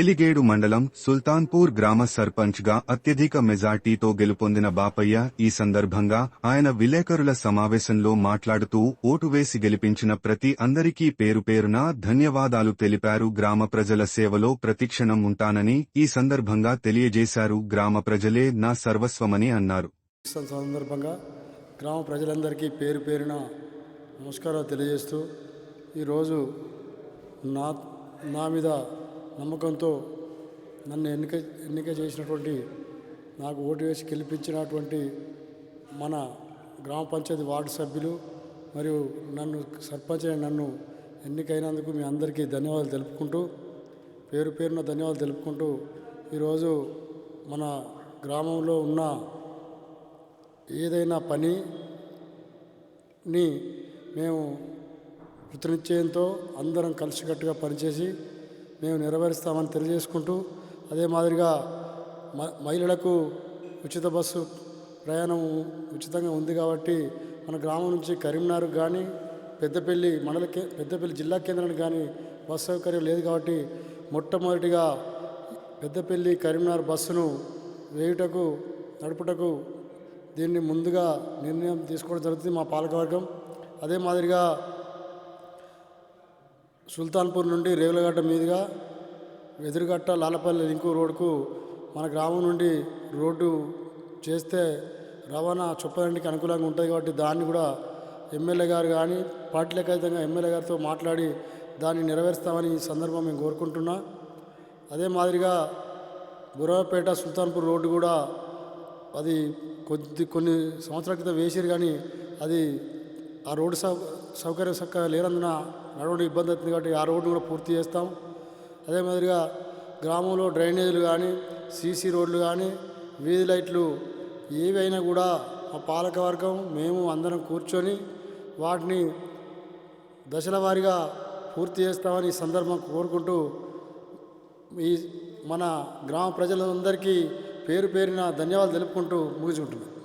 ఎలిగేడు మండలం సుల్తాన్పూర్ గ్రామ సర్పంచ్గా అత్యధిక మెజార్టీతో గెలుపొందిన బాపయ్య ఈ సందర్భంగా ఆయన విలేకరుల సమావేశంలో మాట్లాడుతూ ఓటు వేసి గెలిపించిన ప్రతి అందరికీ పేరు పేరున ధన్యవాదాలు తెలిపారు. గ్రామ ప్రజల సేవలో ప్రతిక్షణం ఉంటానని ఈ సందర్భంగా తెలియజేశారు. గ్రామ ప్రజలే నా సర్వస్వమని అన్నారు. సందర్భంగా గ్రామ ప్రజలందరికీ పేరు పేరున నమస్కారాలు తెలియజేస్తూ ఈరోజు నా నా మీద నమ్మకంతో నన్ను ఎన్నిక ఎన్నిక చేసినటువంటి నాకు ఓటు వేసి గెలిపించినటువంటి మన గ్రామ పంచాయతీ వార్డు సభ్యులు మరియు నన్ను సర్పంచ్ నన్ను ఎన్నికైనందుకు మీ అందరికీ ధన్యవాదాలు తెలుపుకుంటూ పేరు పేరున ధన్యవాదాలు తెలుపుకుంటూ ఈరోజు మన గ్రామంలో ఉన్న ఏదైనా పనిని మేము కృతనిశ్చయంతో అందరం కలిసికట్టుగా పనిచేసి మేము నెరవేరుస్తామని తెలియజేసుకుంటూ అదే మాదిరిగా మ మహిళలకు ఉచిత బస్సు ప్రయాణం ఉచితంగా ఉంది కాబట్టి మన గ్రామం నుంచి కరీంనగర్ కానీ పెద్దపల్లి మండల కే పెద్దపల్లి జిల్లా కేంద్రానికి కానీ బస్సు సౌకర్యం లేదు కాబట్టి మొట్టమొదటిగా పెద్దపల్లి కరీంనగర్ బస్సును వేయుటకు నడుపుటకు దీన్ని ముందుగా నిర్ణయం తీసుకోవడం జరుగుతుంది మా పాలకవర్గం. అదే మాదిరిగా సుల్తాన్పూర్ నుండి రేవులగడ్డ మీదుగా వెదురుగట్ట లాలపల్లి లింకు రోడ్కు మన గ్రామం నుండి రోడ్డు చేస్తే రవాణా చొప్పదండికి అనుకూలంగా ఉంటుంది కాబట్టి దాన్ని కూడా ఎమ్మెల్యే గారు కానీ పార్టీ అతీతంగా ఎమ్మెల్యే గారితో మాట్లాడి దాన్ని నెరవేరుస్తామని ఈ సందర్భం మేము కోరుకుంటున్నా. అదే మాదిరిగా బురవపేట సుల్తాన్పూర్ రోడ్డు కూడా అది కొద్ది కొన్ని సంవత్సరాల క్రితం వేసారు కానీ అది ఆ రోడ్డు సౌ సౌకర్యం చక్కగా లేనందున నడవడం ఇబ్బంది అవుతుంది కాబట్టి ఆ రోడ్డు కూడా పూర్తి చేస్తాం. అదే మాదిరిగా గ్రామంలో డ్రైనేజీలు కానీ సీసీ రోడ్లు కానీ వీధి లైట్లు ఏవైనా కూడా మా పాలకవర్గం మేము అందరం కూర్చొని వాటిని దశల వారీగా పూర్తి చేస్తామని ఈ సందర్భం కోరుకుంటూ ఈ మన గ్రామ ప్రజలందరికీ పేరు పేరిన ధన్యవాదాలు తెలుపుకుంటూ ముగించుకుంటున్నాను